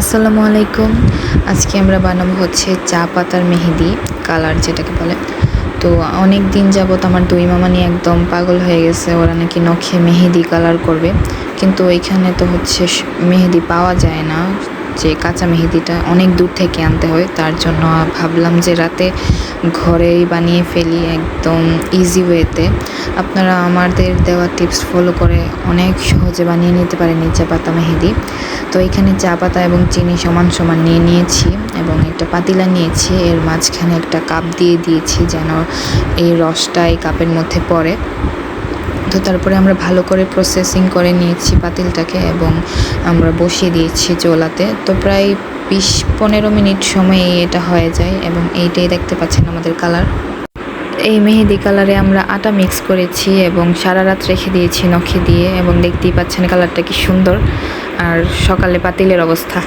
আসসালামু আলাইকুম। আজকে আমরা বানাবো হচ্ছে চা পাতার মেহেদি, কালার যেটাকে বলে। তো অনেক দিন যাবত আমার দুই মামানি একদম পাগল হয়ে গেছে, ওরা নাকি নখে মেহেদি কালার করবে। কিন্তু ওইখানে তো হচ্ছে মেহেদি পাওয়া যায় না। যে কাঁচা মেহেদিটা অনেক দূর থেকে আনতে হয়, তার জন্য ভাবলাম যে রাতে ঘরেই বানিয়ে ফেলি একদম ইজি ওয়েতে আপনারা আমাদের দেওয়া টিপস ফলো করে অনেক সহজে বানিয়ে নিতে পারেন চা পাতা মেহেদি। তো এখানে চা পাতা এবং চিনি সমান সমান নিয়ে নিয়েছি এবং একটা পাতিলা নিয়েছি, এর মাঝখানে একটা কাপ দিয়ে দিয়েছি যেন এই রসটা এই কাপের মধ্যে পড়ে। তো তারপরে আমরা ভালো করে প্রসেসিং করে নিয়েছি পাতিলটাকে এবং আমরা বসিয়ে দিয়েছি চোলাতে। তো প্রায় বিশ পনেরো মিনিট সময়ে এটা হয়ে যায় এবং এইটাই দেখতে পাচ্ছেন আমাদের কালার। এই মেহেদি কালারে আমরা আটা মিক্স করেছি এবং সারা রাত রেখে দিয়েছি নখে দিয়ে এবং দেখতেই পাচ্ছেন কালারটা কি সুন্দর। আর সকালে পাতিলের অবস্থা।